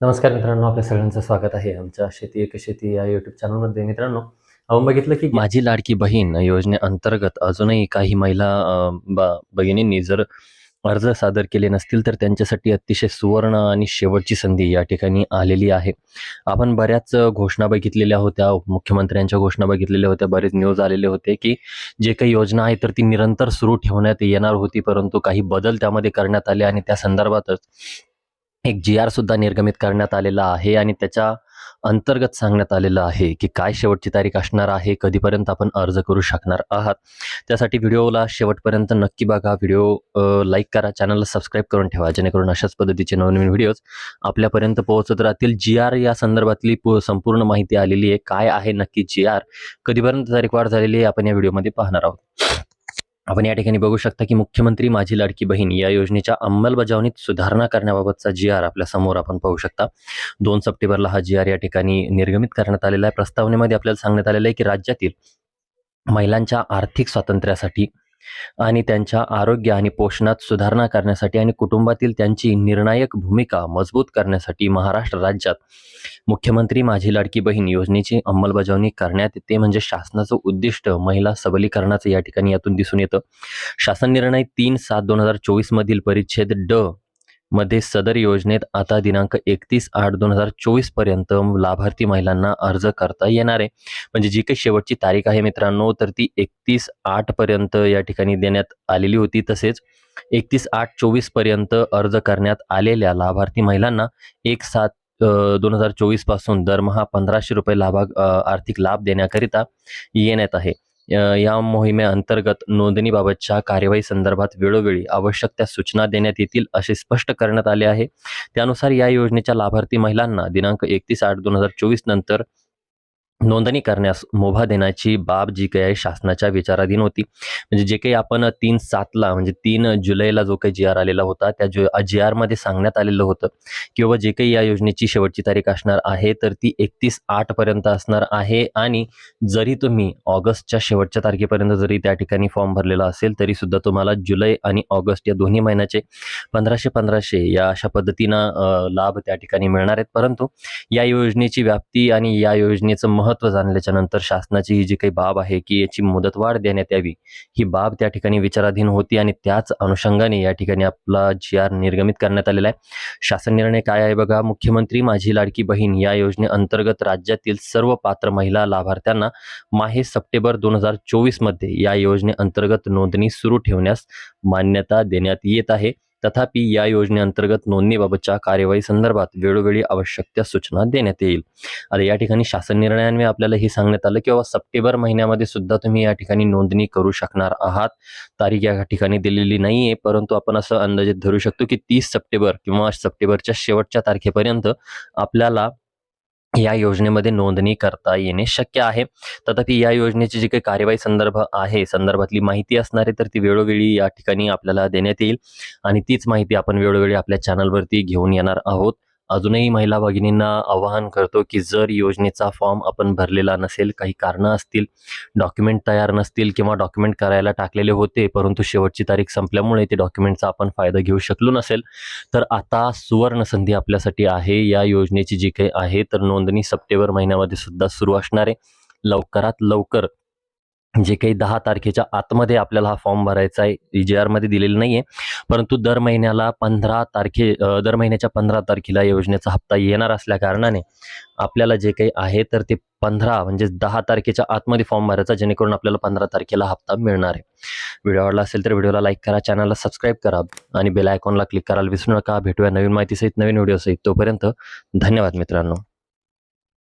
नमस्कार मित्रांनो आपल्या सगळ्यांचं स्वागत आहे आमच्या शेती एक शेती या युट्यूब चॅनलमध्ये मित्रांनो आपण बघितलं की माझी लाडकी बहीण योजनेअंतर्गत अजूनही काही महिला बहिणींनी भगिनींनी जर अर्ज सादर केले नसतील तर त्यांच्यासाठी अतिशय सुवर्ण आणि शेवटची संधी या ठिकाणी आलेली आहे. आपण बऱ्याच घोषणा बघितलेल्या होत्या मुख्यमंत्र्यांच्या घोषणा बघितलेल्या होत्या बरेच न्यूज आलेले होते की जे काही योजना आहे तर ती निरंतर सुरू ठेवण्यात येणार होती परंतु काही बदल त्यामध्ये करण्यात आले आणि त्या संदर्भातच एक जी आर सुद्धा निर्गमित करण्यात आलेला आहे आणि त्याच्या अंतर्गत सांगण्यात आलेलं आहे की काय शेवटची तारीख असणार आहे कधीपर्यंत आपण अर्ज करू शकणार आहात. त्यासाठी व्हिडिओला शेवटपर्यंत नक्की बघा. व्हिडिओ लाईक करा. चॅनलला सबस्क्राईब करून ठेवा जेणेकरून अशाच पद्धतीचे नवनवीन व्हिडिओज आपल्यापर्यंत पोहोचत राहतील. जी आर या संदर्भातली संपूर्ण माहिती आलेली आहे. काय आहे नक्की जी आर कधीपर्यंत तारीख वाढ झालेली आहे? आपण या व्हिडिओमध्ये पाहणार आहोत. आपण या ठिकाणी बघू शकता की मुख्यमंत्री माझी लाडकी बहीण या योजनेच्या अंमलबजावणीत सुधारणा करण्याबाबतचा जी आर आपल्यासमोर आपण पाहू शकता. दोन सप्टेंबरला हा जी आर या ठिकाणी निर्गमित करण्यात आलेला आहे. प्रस्तावनेमध्ये आपल्याला सांगण्यात आलेलं आहे की राज्यातील महिलांच्या आर्थिक स्वातंत्र्यासाठी आणि त्यांच्या आरोग्य आणि पोषणात सुधारणा करण्यासाठी आणि कुटुंबातील त्यांची निर्णायक भूमिका मजबूत करण्यासाठी महाराष्ट्र राज्यात मुख्यमंत्री माझी लाडकी बहीण योजनेची अंमलबजावणी करण्यात येते. म्हणजे शासनाचं उद्दिष्ट महिला सबलीकरणाचं या ठिकाणी यातून दिसून येतं. शासन निर्णय तीन सात दोन हजार चोवीसमधील परिच्छेद ड मध्ये सदर योजनेत आता दिनांक एकतीस आठ दोन हजार चोवीसपर्यंत लाभार्थी महिलांना अर्ज करता येणार आहे. म्हणजे जी काही शेवटची तारीख आहे मित्रांनो तर ती एकतीस आठ पर्यंत या ठिकाणी देण्यात आलेली होती. तसेच एकतीस आठ चोवीसपर्यंत अर्ज करण्यात आलेल्या लाभार्थी महिलांना एक सात दोन हजार चोवीसपासून दरमहा पंधराशे रुपये लाभा आर्थिक लाभ देण्याकरिता येण्यात आहे. या मोहिमेअंतर्गत नोंदणीबाबतच्या कार्यवाही संदर्भात वेळोवेळी आवश्यक त्या सूचना देण्यात येतील असे स्पष्ट करण्यात आले आहे. त्यानुसार या योजनेच्या लाभार्थी महिलांना दिनांक एकतीस आठ दोन हजार चोवीस नंतर नोंदणी करण्यास मुभा देण्याची बाब जी काही आहे शासनाच्या विचाराधीन होती. म्हणजे जे काही आपण तीन सातला म्हणजे तीन जुलैला जो काही जी आर आलेला होता त्या जु जी आरमध्ये सांगण्यात आलेलं होतं किंवा जे काही या योजनेची शेवटची तारीख असणार आहे तर ती एकतीस आठपर्यंत असणार आहे आणि जरी तुम्ही ऑगस्टच्या शेवटच्या तारखेपर्यंत जरी त्या ठिकाणी फॉर्म भरलेला असेल तरी सुद्धा तुम्हाला जुलै आणि ऑगस्ट या दोन्ही महिन्याचे पंधराशे पंधराशे या अशा पद्धतीनं लाभ त्या ठिकाणी मिळणार आहेत. परंतु या योजनेची व्याप्ती आणि या योजनेचं महत्त्व जाणल्याच्या नंतर शासनाची ही जी काही बाब आहे की याची मुदतवाढ देण्यात यावी ही बाब त्या ठिकाणी विचाराधीन होती आणि त्याच अनुषंगाने या ठिकाणी आपला जी आर निर्गमित करण्यात आलेला आहे. शासन निर्णय काय आहे बघा मुख्यमंत्री माझी लाडकी बहीण या योजनेअंतर्गत राज्यातील सर्व पात्र महिला लाभार्थ्यांना माहे सप्टेंबर दोन हजार चोवीसमध्ये या योजनेअंतर्गत नोंदणी सुरू ठेवण्यास मान्यता देण्यात येत आहे. तथापि या योजनेअंतर्गत नोंदणीबाबतच्या कार्यवाही संदर्भात वेळोवेळी आवश्यक त्या सूचना देण्यात येईल. आता या ठिकाणी शासन निर्णयान्वये आपल्याला हे सांगण्यात आलं की बाबा सप्टेंबर महिन्यामध्ये सुद्धा तुम्ही या ठिकाणी नोंदणी करू शकणार आहात. तारीख या ठिकाणी दिलेली नाही आहे परंतु आपण असं अंदाजित धरू शकतो की तीस सप्टेंबर किंवा सप्टेंबरच्या शेवटच्या तारखेपर्यंत आपल्याला या योजनेमध्ये नोंदणी करता येणे शक्य आहे. तथापि या योजनेची जी काही कार्यवाही संदर्भ आहे संदर्भातली माहिती असणार आहे तर ती वेळोवेळी या ठिकाणी आपल्याला देण्यात येईल. आणि तीच माहिती आपण वेळोवेळी आपल्या चॅनलवरती घेऊन येणार आहोत. अजूनही महिला भगिनींना आवाहन करतो की जर योजनेचा फॉर्म आपण भरलेला नसेल काही कारणं असतील डॉक्युमेंट तयार नसतील किंवा डॉक्युमेंट करायला टाकलेले होते परंतु शेवटची तारीख संपल्यामुळे ते डॉक्युमेंटचा आपण फायदा घेऊ शकलो नसेल तर आता सुवर्ण संधी आपल्यासाठी आहे. या योजनेची जी काही आहे तर नोंदणी सप्टेंबर महिन्यामध्ये सुद्धा सुरू असणार आहे. लवकरात लवकर जे काही दहा तारखेच्या आतमध्ये आपल्याला हा फॉर्म भरायचा आहे जी आरमध्ये दिलेलं नाही आहे परंतु दर महिन्याला पंधरा तारखे दर महिन्याच्या पंधरा तारखेला योजनेचा हप्ता येणार असल्या कारणाने आपल्याला जे काही आहे तर ते पंधरा म्हणजे दहा तारखेच्या आतमध्ये फॉर्म भरायचा जेणेकरून आपल्याला पंधरा तारखेला हप्ता मिळणार आहे. व्हिडिओ आवडला असेल तर व्हिडिओला लाईक करा चॅनलला सबस्क्राईब करा आणि बेल आयकॉनला क्लिक करायला विसरू नका. भेटूया नवीन माहितीसहित नवीन व्हिडिओसहित तोपर्यंत धन्यवाद मित्रांनो.